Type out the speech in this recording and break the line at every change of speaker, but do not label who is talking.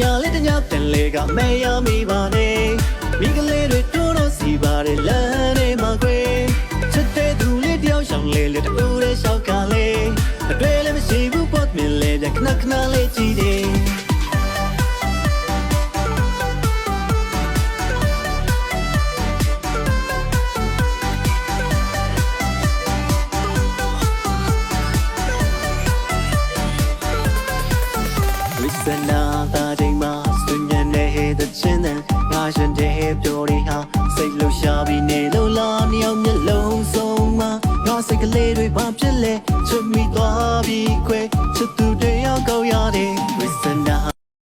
ညာလေးတညာပင်လေကမဲရမိပါနဲ့မိကလေးတွေတိုးတော့စီပါတယ်လမ်းတွေမှာကွယ်ချစ်တဲ့သူလေးတယောက်ဆောင်လေးလေးတူတဲ့ရှောက်ကလေးအတွေ့လည်းမရှိဘူးပေါ့မင်းလေးပြန်ခဏခဏလေးကြည့်တယ်စနာ ရှင်တဲ့ပြောတွေဟာစိတ်လှရှားပြီးနေလုံလားမြောက်မျက်လုံးဆုံးမှာငါစိတ်ကလေးတွေဘာဖြစ်လဲချွတ်မိသွားပြီးခွဲချစ်သူတွေ